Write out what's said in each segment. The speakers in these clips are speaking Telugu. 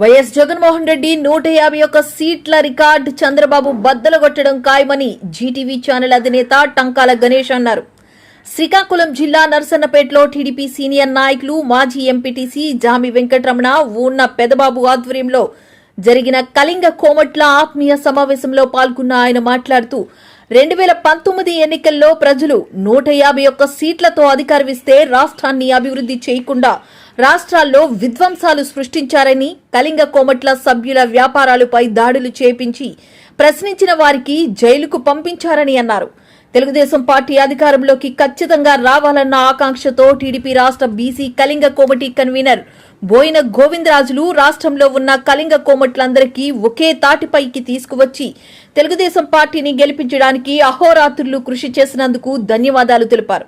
వైఎస్ జగన్మోహన్ రెడ్డి నూట యాభై ఒక్క సీట్ల రికార్డు చంద్రబాబు బద్దలగొట్టడం ఖాయమని జీటీవీ ఛానల్ అధినేత టంకాల గణేష్ అన్నారు. శ్రీకాకుళం జిల్లా నర్సన్నపేటలో టీడీపీ సీనియర్ నాయకులు మాజీ ఎంపీటీసీ జామి వెంకటరమణ ఊన్న పెదబాబు ఆధ్వర్యంలో జరిగిన కళింగ కోమట్ల ఆత్మీయ సమావేశంలో పాల్గొన్న ఆయన మాట్లాడుతూ రెండు వేల పంతొమ్మిది ఎన్నికల్లో ప్రజలు నూట యాభై ఒక్క సీట్లతో అధికారమిస్తే రాష్ట్రాన్ని అభివృద్ధి చేయకుండా రాష్ట్రాల్లో విధ్వంసాలు సృష్టించారని కళింగ కోమట్ల సభ్యుల వ్యాపారాలపై దాడులు చేపించి ప్రశ్నించిన వారికి జైలుకు పంపించారని అన్నారు. తెలుగుదేశం పార్టీ అధికారంలోకి ఖచ్చితంగా రావాలన్న ఆకాంక్షతో టీడీపీ రాష్ట్ర బీసీ కళింగ కోమటి కన్వీనర్ బోయిన గోవిందరాజులు రాష్ట్రంలో ఉన్న కళింగ కోమట్లందరికీ ఒకే తాటిపైకి తీసుకువచ్చి తెలుగుదేశం పార్టీని గెలిపించడానికి అహోరాత్రులు కృషి చేసినందుకు ధన్యవాదాలు తెలిపారు.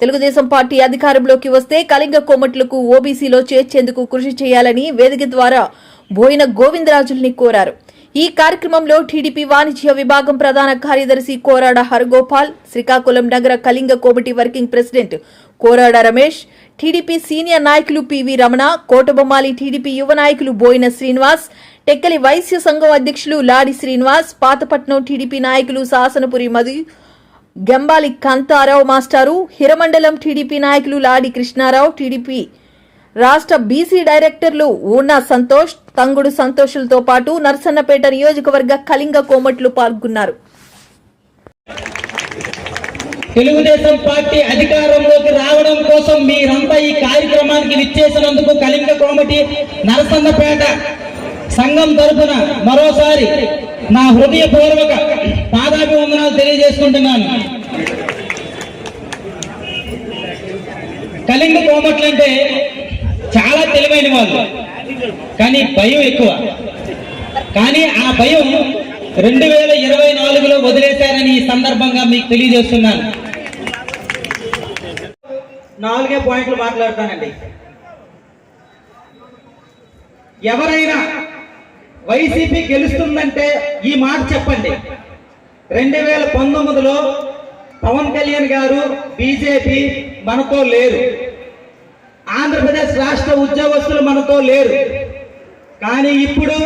తెలుగుదేశం పార్టీ అధికారంలోకి వస్తే కళింగ కోమట్లకు ఓబీసీలో చేర్చేందుకు కృషి చేయాలని వేదిక ద్వారా బోయిన గోవిందరాజుల్ని కోరారు. ఈ కార్యక్రమంలో టీడీపీ వాణిజ్య విభాగం ప్రధాన కార్యదర్శి కోరాడ హరగోపాల్ శ్రీకాకుళం నగర Kalinga Komati working president Korada Ramesh TDP senior నాయకులు P V Ramana Kotabommali TDP యువ నాయకులు బోయిన శ్రీనివాస్ టెక్కలి వైశ్య సంఘం అధ్యక్షులు లాడి శ్రీనివాస్ పాతపట్నం టీడీపీ నాయకులు శాసనపురి మధు గంబాలి కాంతారావు మాస్టారు హిరమండలం టీడీపీ నాయకులు లాడి కృష్ణారావు టీడీపీ రాష్ట్ర బీసీ డైరెక్టర్లు ఊనా సంతోష్ తంగుడు సంతోషులతో పాటు నర్సన్నపేట నియోజకవర్గ కళింగ కోమట్లు పాల్గొన్నారు. తెలుగుదేశం పార్టీ అధికారంలోకి రావడం కోసం మీరంతా ఈ కార్యక్రమానికి విచ్చేసినందుకు కళింగ కోమటి నరసన్నపేట సంఘం తరపున మరోసారి నా హృదయపూర్వక పాదా తెలియజేసుకుంటున్నాను. కళింగ కోమట్లు అంటే చాలా తెలివైన వాళ్ళు కానీ భయం ఎక్కువ. కానీ ఆ భయం రెండు వేల ఇరవై నాలుగులో వదిలేశారని ఈ సందర్భంగా మీకు తెలియజేస్తున్నాను. నాలుగే పాయింట్లు మాట్లాడతానండి. ఎవరైనా వైసీపీ గెలుస్తుందంటే ఈ మాట చెప్పండి. రెండు వేల పంతొమ్మిదిలో పవన్ కళ్యాణ్ గారు బీజేపీ మనతో లేరు. ఆంధ్రప్రదేశ్ రాష్ట్ర ఉద్యోగస్తులు మనతో లేరు. కానీ ఇప్పుడు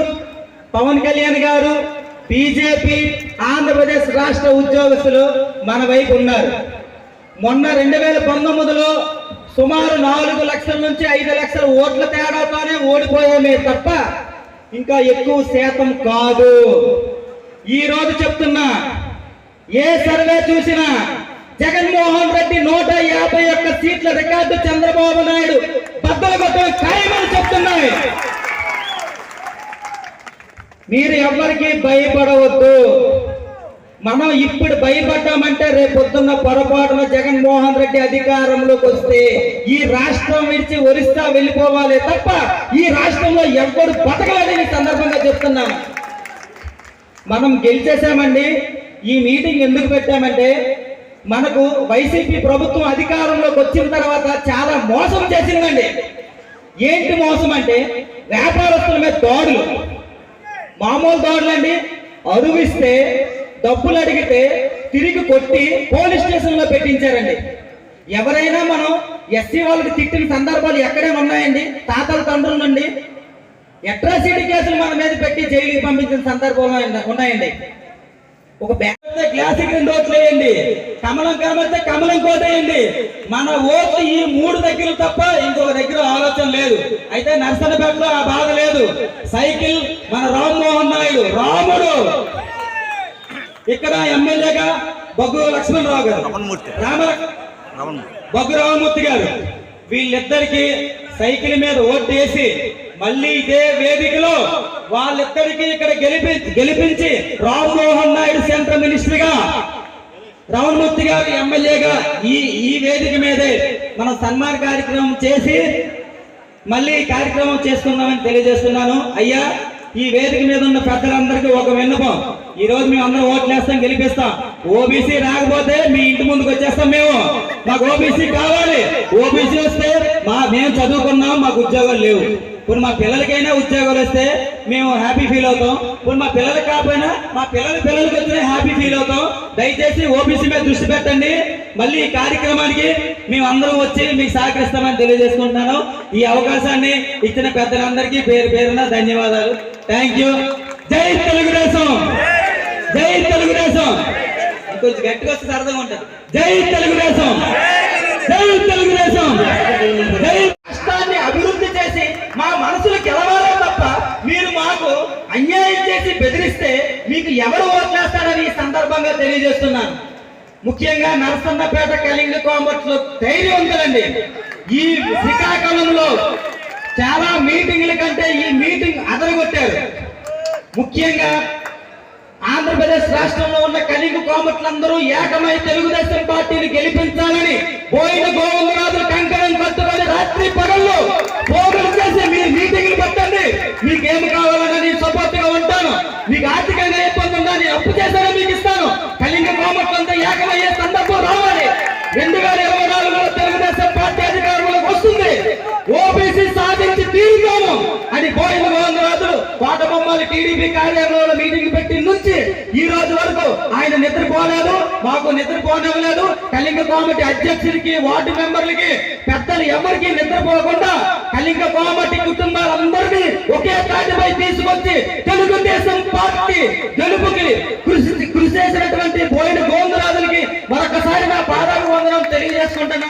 పవన్ కళ్యాణ్ గారు బీజేపీ ఆంధ్రప్రదేశ్ రాష్ట్ర ఉద్యోగస్తులు మన వైపు ఉన్నారు. మొన్న రెండు వేల పంతొమ్మిదిలో సుమారు నాలుగు లక్షల నుంచి ఐదు లక్షల ఓట్ల తేడాతోనే ఓడిపోయామే తప్ప ఇంకా ఎక్కువ శాతం కాదు. ఈ రోజు చెప్తున్నా ఏ సర్వే చూసినా జగన్మోహన్ రెడ్డి నూట యాభై ఒక్క సీట్ల రికార్డు చంద్రబాబు నాయుడు బద్దలు కొట్టడం ఖాయమని చెప్తున్నాయి. మీరు ఎవరికి భయపడవద్దు. మనం ఇప్పుడు భయపడ్డామంటే రేపు పొద్దున్న పొరపాటున జగన్మోహన్ రెడ్డి అధికారంలోకి వస్తే ఈ రాష్ట్రం విడిచి ఒరిస్సా వెళ్ళిపోవాలి తప్ప ఈ రాష్ట్రంలో ఎవ్వరు బతకలేదని సందర్భంగా చెప్తున్నాను మనం గెలిచేసామండి ఈ మీటింగ్ ఎందుకు పెట్టామంటే మనకు వైసీపీ ప్రభుత్వం అధికారంలోకి వచ్చిన తర్వాత చాలా మోసం చేసిందండి. ఏంటి మోసం అంటే వ్యాపారస్తుల మీద దాడులు. మామూలు దాడులండి. అరువిస్తే డబ్బులు అడిగితే తిరిగి కొట్టి పోలీస్ స్టేషన్లో పెట్టించారండి. ఎవరైనా మనం ఎస్సీ వాళ్ళకి తిట్టిన సందర్భాలు ఎక్కడే ఉన్నాయండి? తాతల తండ్రుల నుండి అట్రాసిటీ కేసులు మన మీద పెట్టి జైలుకి పంపించిన సందర్భాలు ఉన్న- ఉన్నాయండి? ఒక బ్యాగ్ క్లాసిక్ రెండు ఓట్లు వేయండి కమలం కనబడితే కమలం కోటేయండి మన ఓట్లు ఈ మూడు దగ్గర తప్ప ఇంకొక దగ్గర ఆలోచన లేదు. అయితే నర్సనపేటలో ఆ బాధ లేదు. సైకిల్ మన రామ్మోహన్ నాయుడు. రాముడు! ఇక్కడ ఎమ్మెల్యేగా బొగ్గు లక్ష్మణరావు గారు. రామ బొగ్గు రామమూర్తి గారు. వీళ్ళిద్దరికి సైకిల్ మీద ఓటేసి మళ్ళీ ఇదే వేదికలో వాళ్ళిద్దరికి ఇక్కడ గెలిపి గెలిపించి రామ్మోహన్ నాయుడు సెంట్రల్ మినిస్టర్గా రామమూర్తి గారు ఎమ్మెల్యేగా ఈ ఈ వేదిక మీదే మన సన్మాన కార్యక్రమం చేసి మళ్ళీ ఈ కార్యక్రమం చేసుకుందామని తెలియజేస్తున్నాను. అయ్యా ఈ వేదిక మీద ఉన్న పెద్దలందరికీ ఒక విన్నపం. ఈ రోజు మేము అందరం ఓట్లేస్తాం గెలిపిస్తాం. ఓబీసీ రాకపోతే మీ ఇంటి ముందుకు వచ్చేస్తాం మేము. మాకు ఓబీసీ కావాలి. ఓబీసీ వస్తే మా మేము చదువుకున్నాం మాకు ఉద్యోగాలు లేవు. ఇప్పుడు మా పిల్లలకైనా ఉద్యోగాలు వస్తే మేము హ్యాపీ ఫీల్ అవుతాం. ఇప్పుడు మా పిల్లలకి కాకపోయినా మా పిల్లల పిల్లలకి వచ్చినా హ్యాపీ ఫీల్ అవుతాం. దయచేసి ఓబీసీ మీద దృష్టి పెట్టండి. మళ్ళీ ఈ కార్యక్రమానికి మేము అందరం వచ్చి మీకు సహకరిస్తామని తెలియజేసుకుంటున్నాను. ఈ అవకాశాన్ని ఇచ్చిన పెద్దలందరికీ పేరు పేరున ధన్యవాదాలు. థ్యాంక్ యూ జై తెలుగుదేశం! జై తెలుగుదేశం! కొంచెం గట్టిగా వస్తే సరదాగా ఉంటుంది. జై తెలుగుదేశం! జై తెలుగుదేశం జై రాష్ట్రాన్ని అభివృద్ధి చేసి మా మనసులు గెలవాలే తప్ప మీరు మాకు అన్యాయం చేసి బెదిరిస్తే మీకు ఎవరు ఓట్లేస్తారని ఈ సందర్భంగా తెలియజేస్తున్నాను. ముఖ్యంగా నరసన్నపేట కలింగ కాంబట్స్ ధైర్యం ఉందండి ఈ శ్రీకాకుళంలో చాలా మీటింగ్ల కంటే ఈ మీటింగ్ అదరగొట్టారు. ముఖ్యంగా ఆంధ్రప్రదేశ్ రాష్ట్రంలో ఉన్న కలింగ కోమట్లందరూ ఏకమై తెలుగుదేశం పార్టీని గెలిపించాలని పోయిన గోవిందరాజులు కంకణం కట్టుకొని రాత్రి పగళ్ళు ఆర్థికంగా ఉందా నేను అప్పు చేశానో? మీకు ఇస్తాను. కలింగ కోమట్లంతా ఏకమయ్యే సందర్భం రావాలి. రెండు వేల ఇరవై నాలుగులో తెలుగుదేశం పార్టీ అధికారంలోకి వస్తుంది. ఓబీసీ సాధించి తీరుతాము. అని కోయిల మోహన్ రాజు గోవిందరాజులు కోటబొమ్మలు టీడీపీ కార్యాలయంలో మీటింగ్ ఆయన నిద్రపోలేదు మాకు నిద్రపోనివ్వలేదు. కళింగ కోమటి అధ్యక్షుడికి వార్డు మెంబర్లకి పెద్దలు ఎవరికి నిద్రపోకుండా కళింగ కోమటి కుటుంబాలందరినీ ఒకే తాటిపై తీసుకొచ్చి తెలుగుదేశం పార్టీ గెలుపుకి కృషి కృషి చేసినటువంటి పోయిన గోందరాజులకి మరొకసారి నా పాదాలు వందనం తెలియజేసుకుంటున్నాను